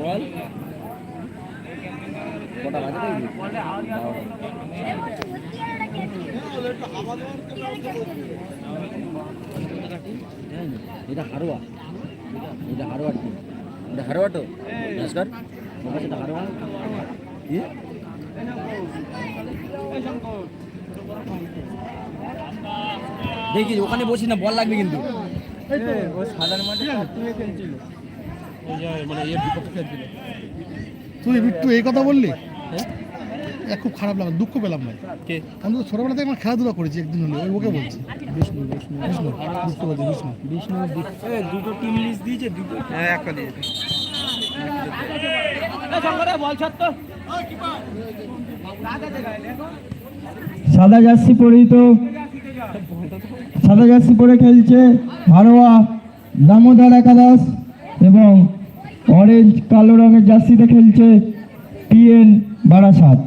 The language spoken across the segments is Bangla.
বল। এটা হারোয়া। এটা হারোয়া টিম এটা হারোয়া তো? নমস্কার সেটা হারোয়া। কি? দেখি, ওখানে বসি না, বল লাগবে কিন্তু। ও সাদার মাঠে খেলছিল মানে বিপক্ষে তুই বিট্টু এই কথা বললি? এ খুব খারাপ লাগল দুঃখ পেলাম ভাই কে? আমি তো ছোটবেলা থেকে আমার খেলাধুলা করেছি একদিন হলে ওই ওকে বলছি। বিষ্ণু বিষ্ণু। বিষ্ণু বুঝতে পারছি বিষ্ণু। বিষ্ণু দুটো টিম লিস্ট দিয়েছে দুটো হ্যাঁ একটা দিয়েছে সাদা জার্সি পরিহিত সাদা জার্সি পরে খেলছে ভারোয়া দামোদর একাদশ এবং অরেঞ্জ কালো রঙের জার্সিতে খেলছে টিএন বারাসাত।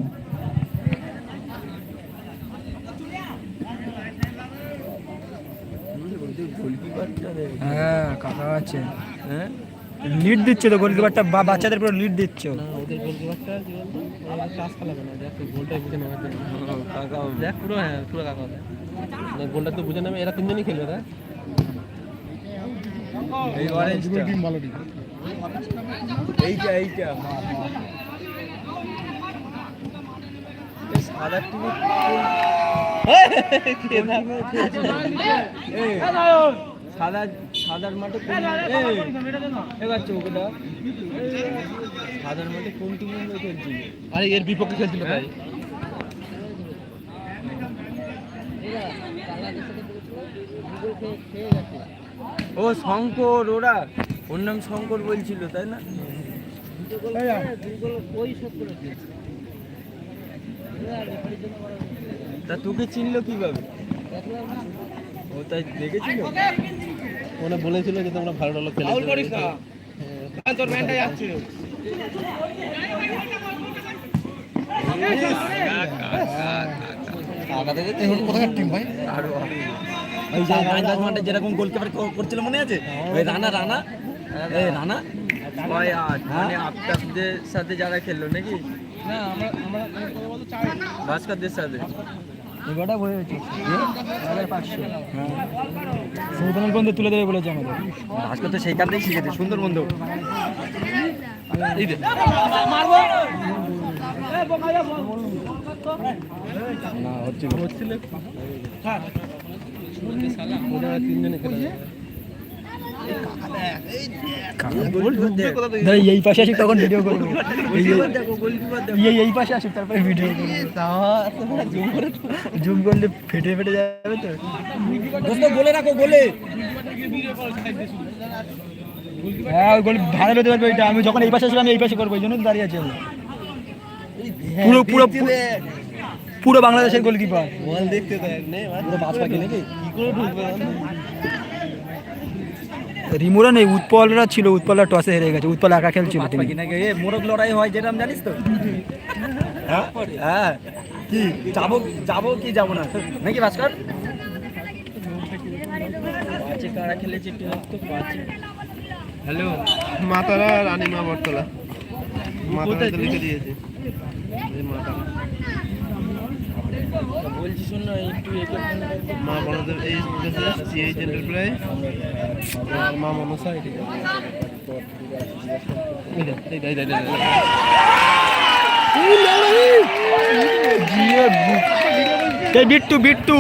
হ্যাঁ কাকা আছে। হ্যাঁ লিড দিচ্ছে তো গোলকিপারটা বা বাচ্চাদের পুরো লিড দিচ্ছে। ও। না ওদের গোলকিপারটা কি বলতো? ক্লাস খেলাবে না। দেখ বুঝে পুরো হ্যাঁ পুরো কাকা না গোলটা তো বুঝে নেবে এরা তিনজনই খেলবে তাই এই অরেঞ্জটা টিম ভালো টিম এইটা এইটা সাদা সাদা সাদার মাঠে এবার সাদার মাঠে কোন টিম খেলছিল আরে এর বিপক্ষে খেলছিল ভাই ও শঙ্কর ওরা। ওর নাম শঙ্কর বলছিল তাই না? তা তোকে চিনলো কীভাবে? ও তাই দেখেছিল? ওরা বলেছিল যে তোমরা ভালো ভালো খেলে। তোর ব্যান্ডটাই আসছে কোথাকার টিম ভাই আরও ওই যে রাজদাস মাঠে যেরকম গোলকিপার করছিল মনে আছে? ওই রানা রানা ওই আট। মানে আফতাবদের সাথে যারা খেললো নাকি? না আমরা আমরা ভাস্করদের সাথে। এগারোটা হয়ে গেছে হাজার পাঁচশো। সেমিফাইনাল পর্যন্ত তুলে দেবে বলেছে আমাদের। ভাস্কর তো সেই কারণেই শিখেছে সুন্দর বন্ধু। না হচ্ছে হচ্ছিল ওরা তিনজনে খেলে। এই পাশে আসি তখন ভিডিও করব। এই পাশে আসুক তারপরে ভিডিও করব। জুম করলে ফেটে ফেটে যাবে তো। বলে রাখো গোলে। হ্যাঁ ওই গোল ভালো হতে পারবে এটা। আমি যখন এই পাশে ছিলাম এই পাশে করব এই জন্য দাঁড়িয়ে আছি আমি। পুরো পুরো পুরো- বাংলাদেশের গোলকিপার বল দেখতে দেখ নে পুরো বাজ পাখি নাকি? কি করে ঢুকবে রিমোরা নেই উৎপলরা ছিল উৎপলরা টসে হেরে গেছে উৎপল একা খেলছিল বাদ নাকি? এ মোরগ লড়াই হয় যেটা আমি জানিস তো? হ্যাঁ? হ্যাঁ। কি যাব যাব কি যাব না? নাকি ভাস্কর? হ্যালো। মাতারা রানীমা বটতলা। মাতারা লিখে দিয়েছে। মাতারা। বলছি শোন না একটু মা বড়দের এই সিএইচ এন্টারপ্রাইজ আর মা মনসা এটি বিট্টু বিট্টু?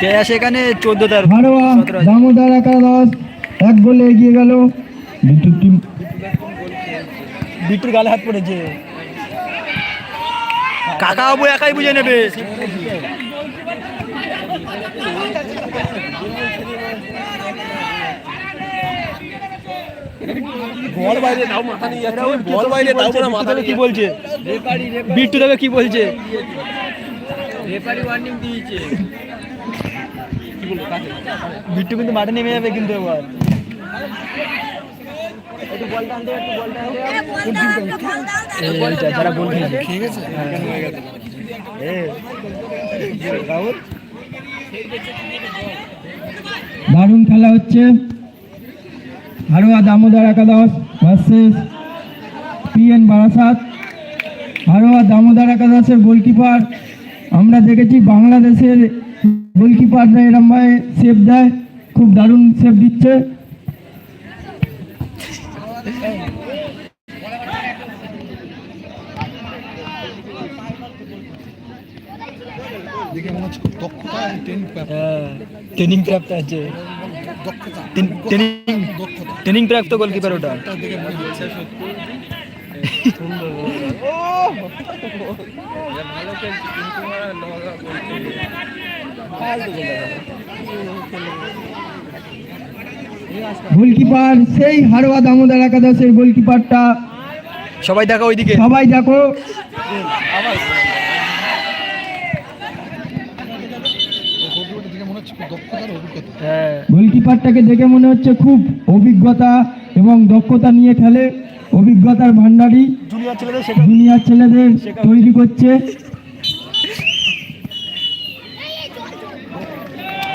কে আছে এখানে? চোদ্দ তার। দামোদর একাদশ এক গোলে এগিয়ে গেল। টিম বিট্টুর গালে হাত পড়েছে। কাকা বাবু একাই বুঝে নেবে। বল বাইরে দাও মাথা নিয়ে যাচ্ছে। বল বাইরে দাও না মাথা কি বলছে? রেফারি বিট্টু দেবে কি বলছে? রেফারি ওয়ার্নিং দিয়েছে। কি বলব কাকে বিট্টু কিন্তু মাঠে নেমে যাবে কিন্তু এবার। যারা ঠিক আছে? দারুণ খেলা হচ্ছে। ভারোয়া দামোদর একাদশ ভার্সেস পিএন বারাসাত। হারোয়া দামোদর একাদশের গোলকিপার আমরা দেখেছি বাংলাদেশের গোলকিপাররা এরমভাবে সেভ দেয়। খুব দারুণ সেভ দিচ্ছে। দেখে মনে হচ্ছে দক্ষতা ট্রেন ট্রেনিং প্রাপ্ত আছে। দক্ষতা ট্রেনিং ট্রেনিং প্রাপ্ত গোলকিপার ওটা। ভালো খেলছি কিন্তু ওরা লগা বলছে গোলকিপার সেই হারোয়া দামোদর একাদশের গোলকিপারটা। সবাই দেখা ওইদিকে। সবাই দেখো। মনে হ্যাঁ। গোলকিপারটাকে দেখে মনে হচ্ছে খুব অভিজ্ঞতা এবং দক্ষতা নিয়ে খেলে। অভিজ্ঞতার ভান্ডারী জুনিয়র দুনিয়ার ছেলেদের তৈরি করছে।